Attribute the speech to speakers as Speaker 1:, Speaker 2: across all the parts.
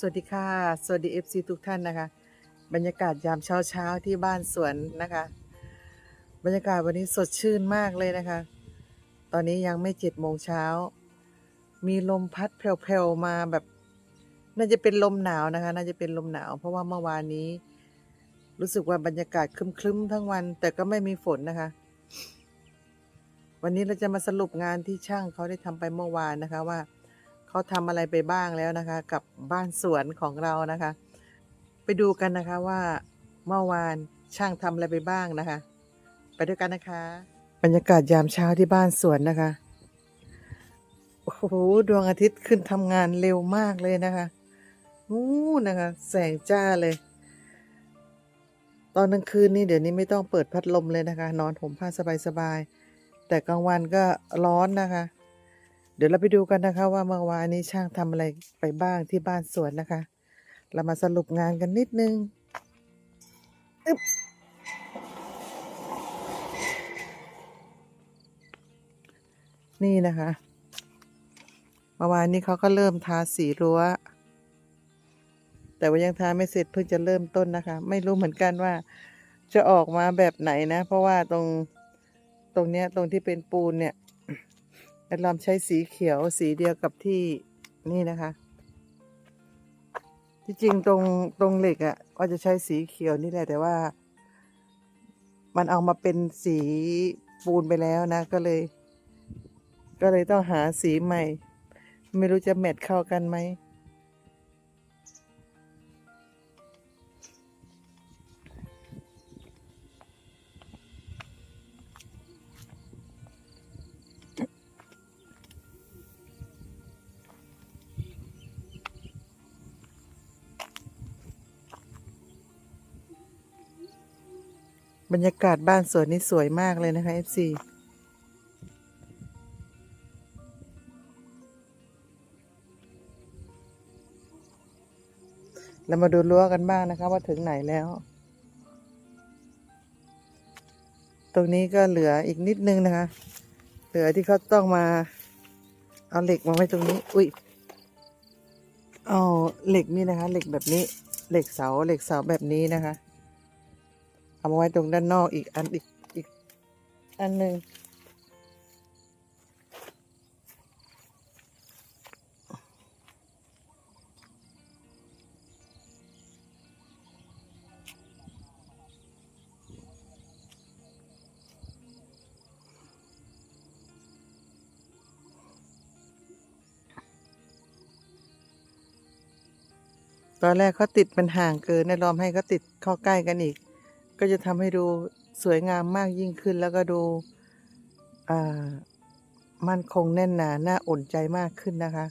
Speaker 1: สวัสดีค่ะ สวัสดี FC ทุกท่านนะคะ บรรยากาศยามเช้าเช้าที่บ้านสวนนะคะ บรรยากาศวันนี้สดชื่นมากเลยนะคะ ตอนนี้ยังไม่เจ็ดโมงเช้า มีลมพัดแผ่วๆมาแบบ น่าจะเป็นลมหนาวนะคะ น่าจะเป็นลมหนาว เพราะว่าเมื่อวานนี้ รู้สึกว่าบรรยากาศครึ้มๆทั้งวัน แต่ก็ไม่มีฝนนะคะ วันนี้เราจะมาสรุปงานที่ช่างเขาได้ทำไปเมื่อวานนะคะว่า เขาทำอะไรไปบ้างแล้วนะคะ กับบ้านสวนของเรานะคะ ไปดูกันนะคะว่าเมื่อวานช่างทำอะไรไปบ้างนะคะ ไปด้วยกันนะคะ บรรยากาศยามเช้าที่บ้านสวนนะคะโอ้โหดวงอาทิตย์ขึ้นทำงานเร็วมากเลยนะคะนู้นะคะ แสงจ้าเลย ตอนกลางคืนนี่เดี๋ยวนี้ไม่ต้องเปิดพัดลมเลยนะคะ นอนห่มผ้าสบายๆแต่กลางวันก็ร้อนนะคะ เดี๋ยวเราไปดูกันนะคะ ว่าเมื่อวานนี้ช่างทำอะไรไปบ้างที่บ้านสวนนะคะ เรามาสรุปงานกันนิดนึงอึ๊บนี่นะคะเมื่อวานนี้เขาก็เริ่มทาสีรั้ว แต่ว่ายังทาไม่เสร็จเพิ่งจะเริ่มต้นนะคะ ไม่รู้เหมือนกันว่า จะออกมาแบบไหนนะ เพราะว่าตรงตรงเนี้ยตรงที่เป็นปูนเนี่ย แอดลอมใช้สีเขียวสีเดียวกับที่นี่นะคะ ที่จริงตรงตรงเหล็กอะ่ะก็จะใช้สีเขียวนี่แหละแต่ว่า มันเอามาเป็นสีปูนไปแล้วนะ ก็เลย ก็เลยต้องหาสีใหม่ ไม่รู้จะแมทเข้ากันไหม บรรยากาศบ้านสวนนี่สวยมากเลยนะคะ FC เรามาดูรั้วกันบ้างนะคะว่าถึงไหนแล้ว ตรงนี้ก็เหลืออีกนิดนึงนะคะ เหลือที่เขาต้องมา เอาเหล็กมาไว้ตรงนี้ อุ้ยเอาเหล็กนี่นะคะ เหล็กแบบนี้ เหล็กเสา เหล็กเสาแบบนี้นะคะ เอามาไว้ตรงด้านนอกอีกอันอีกอีกอันหนึ่งตอนแรกเขาติดเป็นห่างเกินในลอมให้เขาติดเข้าใกล้กันอีก ก็จะทำให้ดูสวยงามมากยิ่งขึ้น แล้วก็ดูมั่นคงแน่นหนาน่าอุ่นใจมากขึ้นนะคะ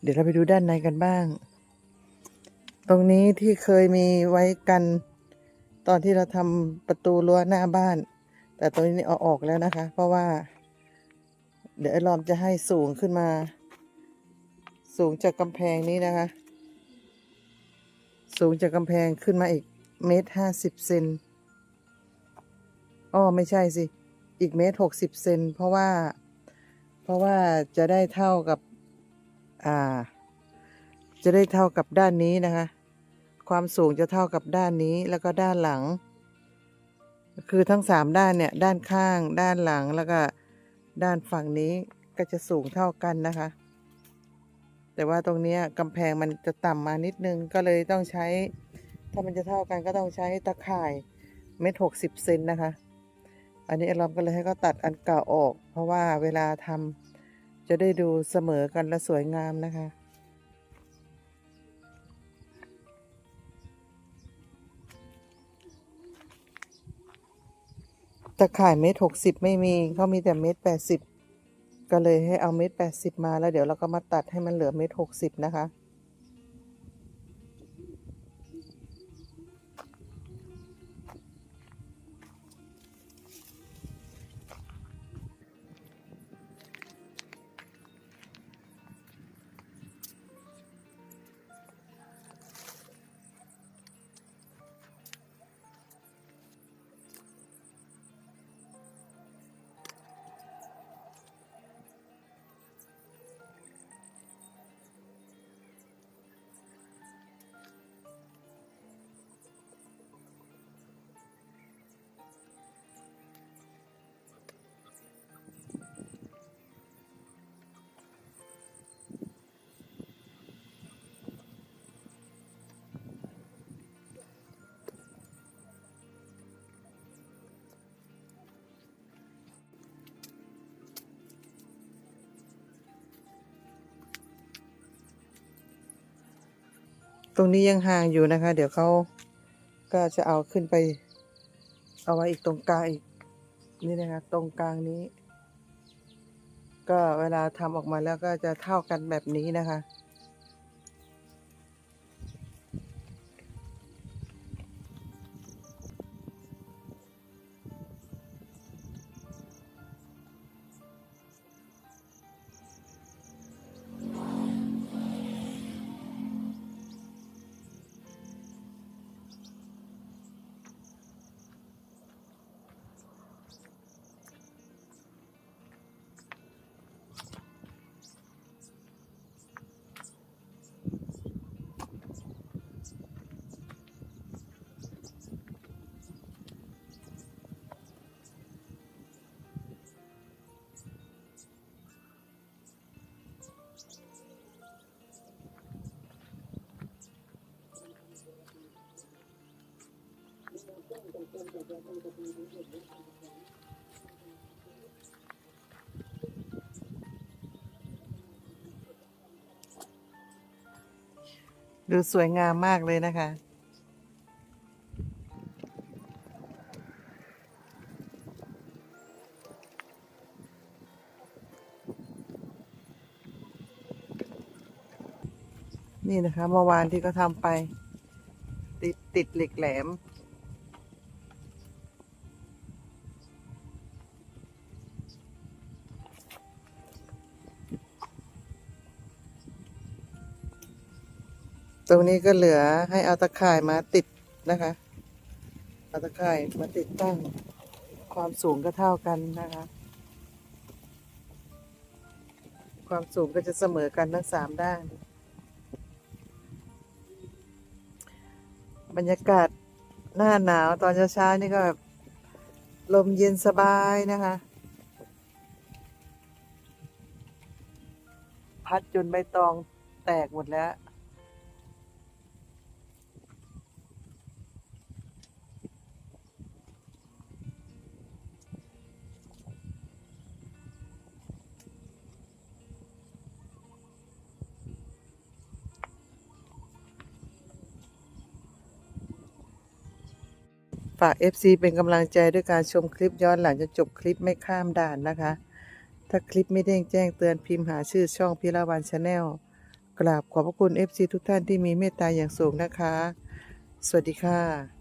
Speaker 1: เดี๋ยวเราไปดูด้านในกันบ้าง ตรงนี้ที่เคยมีไว้กัน ตอนที่เราทำประตูรั้วหน้าบ้าน แต่ตรงนี้เอาออกแล้วนะคะ เพราะว่า เดี๋ยวไอ้ลอมจะให้สูงขึ้นมา สูงจากกำแพงนี้นะคะ สูงจากกำแพงขึ้นมาอีกเมตรห้าสิบเซนอ้อไม่ใช่สิ อีกเมตรหกสิบเซนเพราะว่า เพราะว่าจะได้เท่ากับ อ่า จะได้เท่ากับด้านนี้นะคะ ความสูงจะเท่ากับด้านนี้แล้วก็ด้านหลัง คือทั้งสามด้านเนี่ย ด้านข้าง ด้านหลังแล้วก็ด้านฝั่งนี้ก็จะสูงเท่ากันนะคะ แต่ว่าตรงนี้กำแพงมันจะต่ำมานิดนึงก็เลยต้องใช้ ถ้ามันจะเท่ากันก็ต้องใช้ตะข่ายเม็ดหกสิบเซนนะคะ อันนี้เราก็เลยให้เขาตัดอันเก่าออก เพราะว่าเวลาทำจะได้ดูเสมอกันและสวยงามนะคะตะข่ายเม็ดหกสิบไม่มีเขามีแต่เม็ดแปดสิบ ก็เลยให้เอาเม็ดแปดสิบมาแล้วเดี๋ยวเราก็มาตัดให้มันเหลือเม็ดหกสิบนะคะ ตรงนี้ยังห่างอยู่นะคะ เดี๋ยวเขาก็จะเอาขึ้นไป เอาไว้อีกตรงกลางอีกนี่นะคะ ตรงกลางนี้ ก็เวลาทำออกมาแล้วก็จะเท่ากันแบบนี้นะคะ ดูสวยงามมากเลยนะคะ นี่นะคะเมื่อวานที่เขาทำไป ติดติดเหล็กแหลม ตรงนี้ก็เหลือให้เอาตะข่ายมาติดนะคะ เอาตะข่ายมาติดตั้ง ความสูงก็เท่ากันนะคะ ความสูงก็จะเสมอกันทั้งสามด้าน บรรยากาศหน้าหนาวตอนเช้าๆนี่ก็แบบลมเย็นสบายนะคะ พัดจนใบตองแตกหมดแล้ว ฝาก FC เป็นกำลังใจด้วยการชมคลิปย้อนหลังจนจบคลิปไม่ข้ามด่านนะคะ ถ้าคลิปไม่เด้งแจ้งเตือนพิมพ์หาชื่อช่องพิลาวันชาแนลกราบขอบพระคุณ FC ทุกท่านที่มีเมตตาอย่างสูงนะคะ สวัสดีค่ะ